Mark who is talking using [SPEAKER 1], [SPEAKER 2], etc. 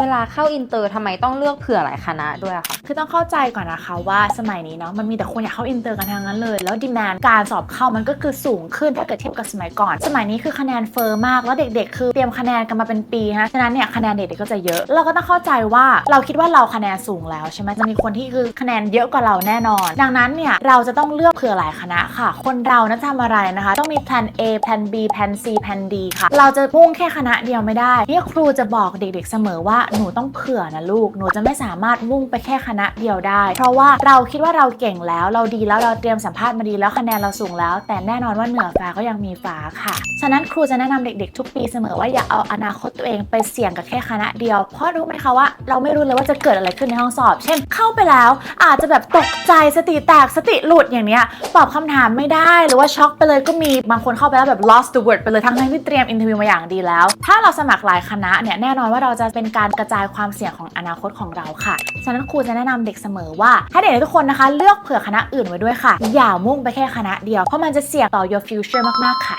[SPEAKER 1] เวลาเข้าอินเตอร์ทำไมต้องเลือกเผื่อหลายคณะด้วยอะคะ
[SPEAKER 2] คือต้องเข้าใจก่อนนะคะว่าสมัยนี้เนาะมันมีแต่คนอยากเข้าอินเตอร์กันทางนั้นเลย แล้วดีแมนการสอบเข้ามันก็คือสูงขึ้นถ้าเกิดเทียบกับสมัยก่อน สมัยนี้คือคะแนนเฟอร์มากแล้วเด็กๆ คือเตรียมคะแนนกันมาเป็นปีฮะฉะนั้นเนี่ยคะแนนเด็กๆก็จะเยอะ เราก็ต้องเข้าใจว่าเราคิดว่าเราคะแนนสูงแล้วใช่ไหมจะมีคนที่คือคะแนนเยอะกว่าเราแน่นอน ดังนั้นเนี่ยเราจะต้องเลือกเผื่อหลายคณะค่ะ คนเรานะจะทำอะไรนะคะ ต้องมีแผน A แผน B แผน C แผน D ค่ะ เราจะมุ่งแค่คณะเดียวไม่ได้เนี่ยครูจะบอกเด็กๆเสมอว่าหนูต้องเผื่อนะลูก หนูจะไม่สามารถมุ่งไปแค่คณะเดียวได้ เพราะว่าเราคิดว่าเราเก่งแล้ว เราดีแล้วเราเตรียมสัมภาษณ์มาดีแล้วคะแนนเราสูงแล้ว แต่แน่นอนว่าเหนือฟ้าก็ยังมีฟ้าค่ะ ฉะนั้นครูจะแนะนำเด็กๆ ทุกปีเสมอว่าอย่าเอาอนาคตตัวเองไปเสี่ยงกับแค่คณะเดียว เพราะรู้ไหมคะว่าเราไม่รู้เลยว่าจะเกิดอะไรขึ้นในห้องสอบ เช่น เข้าไปแล้ว อาจจะแบบตกใจสติแตกสติหลุดอย่างเนี้ยตอบคำถามไม่ได้หรือว่าช็อกไปเลยก็มีบางคนเข้าไปแล้วแบบ lost the word ไปเลยทั้งที่เตรียมอินเทอร์วิวมาอย่างดีแล้ว ถ้าเราสมัครหลายคณะเนี่ยแน่นอนว่าเราจะเป็นการกระจายความเสี่ยงของอนาคตของเราค่ะ ฉะนั้นครูจะแนะนำเด็กเสมอว่า ให้เด็กทุกคนนะคะ เลือกเผื่อคณะอื่นไว้ด้วยค่ะ อย่ามุ่งไปแค่คณะเดียว เพราะมันจะเสี่ยงต่อ your future มาก ๆ ค่ะ